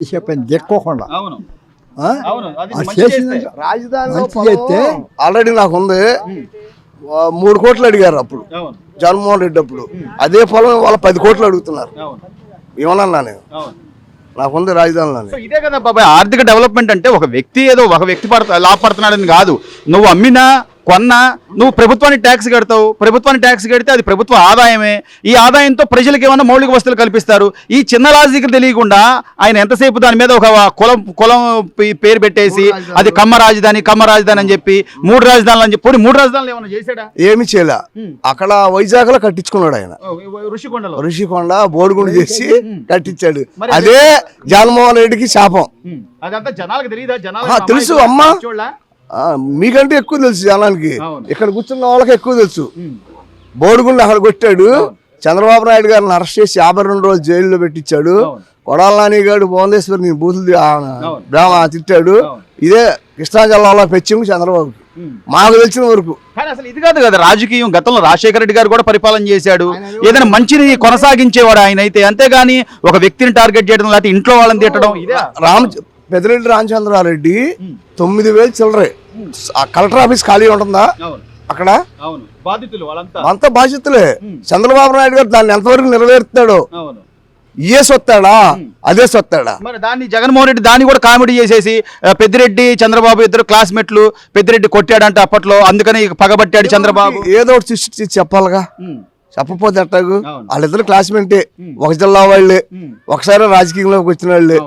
చెప్పండి దిక్కోకుండా అవును. ఆ? అవును అది అది మంచి చేసింది చేస్తే. రాజధానిలో మంచి పొలం. చేస్తే ఆల్రెడీ నాకు ఉంది మూడు కోట్లు అడిగారు అప్పుడు. అవును. జగన్మోహన్ రెడ్డి అప్పుడు. అదే పొలం వాళ్ళ పది కోట్లు అడుగుతున్నారు. అవును. ఏమన్నా నేను? అవును. నాకుంది రాజధానిలోనే సో ఇదే కదా బాబాయ్ ఆర్థిక డెవలప్మెంట్ అంటే ఒక వ్యక్తి ఏదో ఒక వ్యక్తి పడత లాభపడుతున్నాడని కాదు. నువ్వు అమ్మినా కొన్నా నువ్వు ప్రభుత్వానికి ట్యాక్స్ కడతావు. ప్రభుత్వానికి ట్యాక్స్ కడితే అది ప్రభుత్వ ఆదాయమే. ఈ ఆదాయంతో ప్రజలకు ఏమన్నా మౌలిక వస్తువులు కల్పిస్తారు? ఈ చిన్న లాజిక్ తెలియకుండా ఆయన ఎంతసేపు దాని మీద ఒక కులం కులం పేరు పెట్టేసి అది కమ్మ రాజధాని కమ్మ రాజధాని అని చెప్పి మూడు రాజధానులు అని చెప్పి మూడు రాజధానులు ఏమైనా చేశాడా? ఏమి చేయలే. అక్కడ వైజాగ్లో కట్టించుకున్నాడు ఆయన. ఋషికొండలో. ఋషికొండ బోడిగుండు చేసి కట్టించాడు. అదే జగన్మోహన్ రెడ్డికి శాపం. అదంతా జనాలకు తెలియదా జనాలు తెలుసు, అమ్మా. మీకంటే ఎక్కువ తెలుసు జనానికి. ఇక్కడ కూర్చున్న వాళ్ళకి ఎక్కువ తెలుసు. బోడిగుండు అక్కడ కొట్టాడు. చంద్రబాబు నాయుడు గారిని అరెస్ట్ చేసి యాభై రెండు రోజులు జైల్లో పెట్టించాడు. కొడాల నాని గారు భువనేశ్వర్ నేను బూతులు తిట్టాడు. ఇదే కృష్ణా జిల్లాలో పెచ్చింగు చంద్రబాబు మాకు తెలిసిన వరకు. కానీ అసలు ఇది కాదు కదా రాజకీయం. గతంలో రాజశేఖర రెడ్డి గారు కూడా పరిపాలన చేశాడు. ఏదైనా మంచిని కొనసాగించేవాడు ఆయన అయితే అంతేగాని ఒక వ్యక్తిని టార్గెట్ చేయడం లేకపోతే ఇంట్లో వాళ్ళని తిట్టడం రామ పెద్దిరెడ్డి రామచంద్రారెడ్డి తొమ్మిది వేలు చిల్లరే. కలెక్టర్ ఆఫీస్ ఖాళీ ఉంటుందా? అక్కడ? అంతా బాధ్యతలే చంద్రబాబు నాయుడు గారు దాన్ని ఎంతవరకు నెరవేరుస్తాడు? అవును. ఏ సొత్తాడా అదే సొత్తాడా? మరి దాన్ని జగన్మోహన్ రెడ్డి దాన్ని కూడా కామెడీ చేసేసి పెద్దిరెడ్డి చంద్రబాబు ఇద్దరు క్లాస్మేట్లు పెద్దిరెడ్డి కొట్టాడంట అప్పట్లో. అందుకని పగబట్టాడు చంద్రబాబు. ఏదో ఒకటి సృష్టి చెప్పాలిగా. చెప్పపోతే అవును. వాళ్ళిద్దరు క్లాస్మేటే ఒక జిల్లా వాళ్ళే. ఒకసారి రాజకీయంలోకి వచ్చిన వాళ్ళే.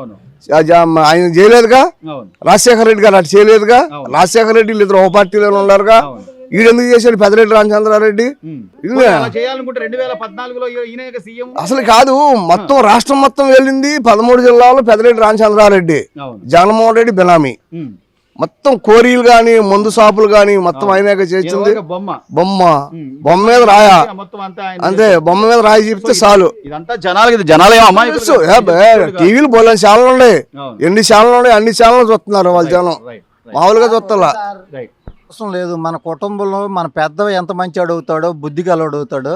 ఆయన చేయలేదుగా? అవును. రాజశేఖర రెడ్డి గారు అటు చేయలేదుగా. రాజశేఖర రెడ్డి వీళ్ళిద్దరు ఒక పార్టీలోనే ఉన్నారుగా. ఈడెందుకు చేశాడు? పెద్దరెడ్డి రామచంద్రారెడ్డి. అసలు కాదు మొత్తం రాష్ట్రం మొత్తం వెళ్ళింది పదమూడు జిల్లాలో పెద్దరెడ్డి రామచంద్రారెడ్డి అవును. జగన్మోహన్ రెడ్డి బినామీ. మొత్తం కోరీలు గాని మందు షాపులు గాని మొత్తం ఆయనగా చేసింది బొమ్మ. బొమ్మ. బొమ్మ మీద రాయా? అంతా బొమ్మ మీద రాయి చెప్తే చాలు. ఇదంతా జనాలకి ఇది జనాలు టీవీలు బోలని ఛానల్ ఉన్నాయి. ఎన్ని ఛానల్ ఉన్నాయి అన్ని ఛానల్ చూస్తున్నారు వాళ్ళ జనం. మామూలుగా చూస్తలా. రైట్ అవసరం లేదు. మన కుటుంబంలో మన పెద్ద ఎంత మంచి అడుగుతాడో బుద్ధి అవుతాడో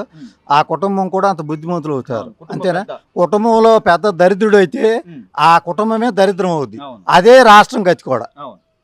ఆ కుటుంబం కూడా అంత బుద్ధిమంతులు అవుతారు. అంతేనా? కుటుంబంలో పెద్ద దరిద్రుడు అయితే. ఆ కుటుంబమే దరిద్రం అవుద్ది. అదే రాష్ట్రం గతి కూడా. అవును.